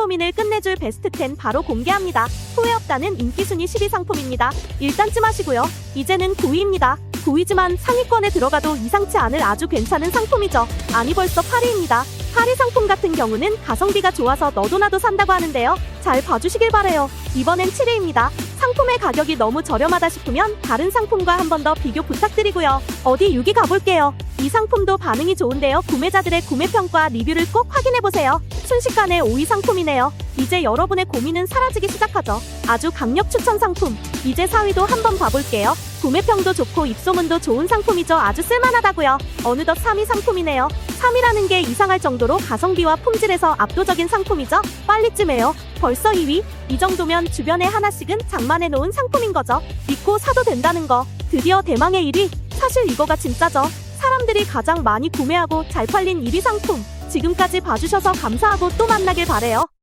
고민을 끝내줄 베스트 10 바로 공개합니다. 후회 없다는 인기 순위 10위 상품입니다. 일단 찜하시고요. 이제는 9위입니다. 9위지만 상위권에 들어가도 이상치 않을 아주 괜찮은 상품이죠. 아니 벌써 8위입니다. 8위 상품 같은 경우는 가성비가 좋아서 너도 나도 산다고 하는데요. 잘 봐주시길 바래요. 이번엔 7위입니다. 상품의 가격이 너무 저렴하다 싶으면 다른 상품과 한 번 더 비교 부탁드리고요. 어디 6위 가볼게요. 이 상품도 반응이 좋은데요. 구매자들의 구매 평가 리뷰를 꼭 확인해보세요. 순식간에 5위 상품이네요. 이제 여러분의 고민은 사라지기 시작하죠. 아주 강력 추천 상품. 이제 4위도 한번 봐볼게요. 구매평도 좋고 입소문도 좋은 상품이죠. 아주 쓸만하다고요. 어느덧 3위 상품이네요. 3위라는 게 이상할 정도로 가성비와 품질에서 압도적인 상품이죠. 빨리쯤해요. 벌써 2위? 이 정도면 주변에 하나씩은 장만해 놓은 상품인 거죠. 믿고 사도 된다는 거. 드디어 대망의 1위. 사실 이거가 진짜죠. 사람들이 가장 많이 구매하고 잘 팔린 1위 상품. 지금까지 봐주셔서 감사하고 또 만나길 바래요.